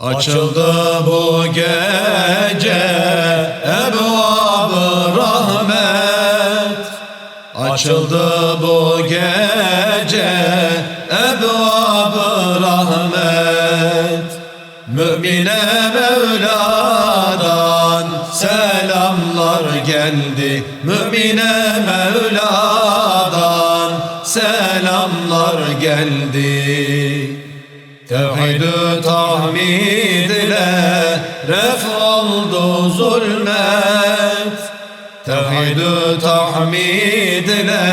Açıldı bu gece ebvab rahmet. Açıldı bu gece ebvab rahmet. Mümine Mevla'dan selamlar geldi. Mümine Mevla'dan selamlar geldi Tevhid-ü tahmid ile ref oldu zulmet. Tevhid-ü tahmid ile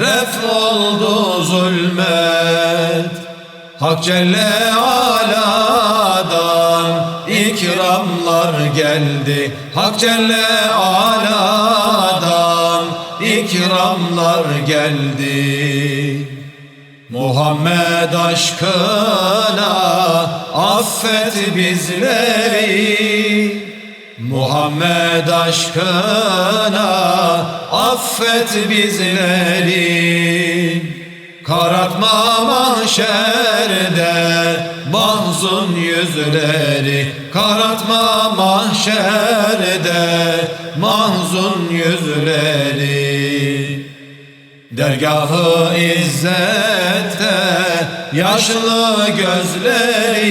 ref oldu zulmet. Hak Celle Ala'dan ikramlar geldi. Hak Celle Ala'dan ikramlar geldi Muhammed aşkına affet bizleri. Muhammed aşkına affet bizleri. Karartma mahşerde mahzun yüzleri. Karartma mahşerde mahzun yüzleri Dergahı izzette yaşlı gözleri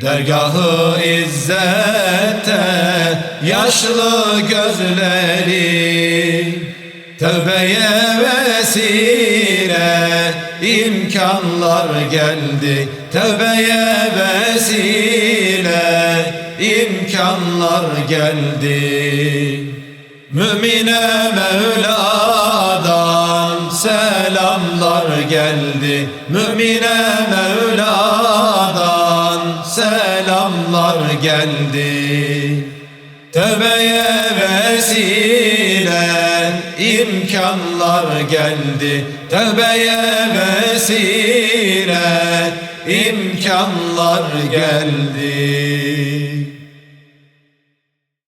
Dergahı izzette yaşlı gözleri Tövbeye vesile imkanlar geldi. Tövbeye vesile imkanlar geldi. Mümine Mevla'dan geldi Mümine Mevla'dan selamlar geldi. Tövbeye vesile imkanlar geldi. Tövbeye vesile imkanlar geldi